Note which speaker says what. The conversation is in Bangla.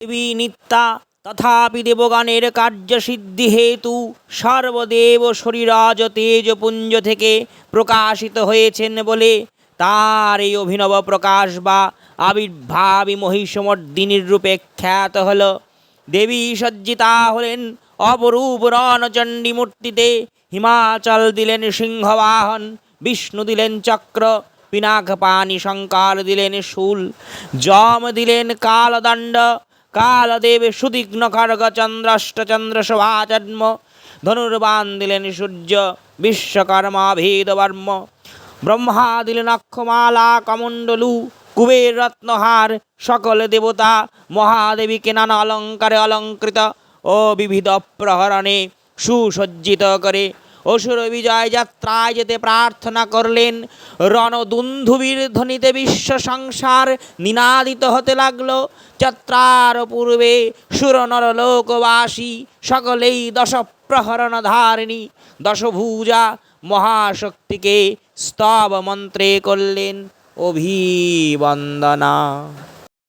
Speaker 1: দেবী নিত্যা তথাপি দেবগণের কার্যসিদ্ধি হেতু সর্বদেব শরীরাজ তেজপুঞ্জ থেকে প্রকাশিত হয়েছেন বলে তার এই অভিনব প্রকাশ বা আবির্ভাবী মহিষমর্দিনীর রূপে খ্যাত হল। দেবী সজ্জিতা হলেন অপরূপ রণচণ্ডী মূর্তিতে হিমাচল দিলেন সিংহবাহন, বিষ্ণু দিলেন চক্র পিনাক পানি শঙ্কর দিলেন শূল, যম দিলেন কালদণ্ড কালদেব সুদিগ্ন খড়গ চন্দ্রাষ্টচন্দ্র শোভাচন্ম ধনুর্বাণ দিলেন সূর্য ভেদবর্ম, ব্রহ্মা দিলেন অক্ষমালা, কমণ্ডলু, কুবের রত্নহার, সকল দেবতা, মহাদেবীকে নানা অলঙ্কারে অলঙ্কৃত ও বিবিধ প্রহরণে সুসজ্জিত করে অসুর বিজয় যাত্রায় যেতে প্রার্থনা করলেন। রণদুন্ধুবীর ধ্বনিতে বিশ্ব সংসার নিনাদিত হতে লাগল। যাত্রার পূর্বে সুরনর লোকবাসী সকলেই দশ প্রহরণ ধারিণী। দশভূজা মহাশক্তিকে স্তব মন্ত্রে করলেন। অভিবন্দনা।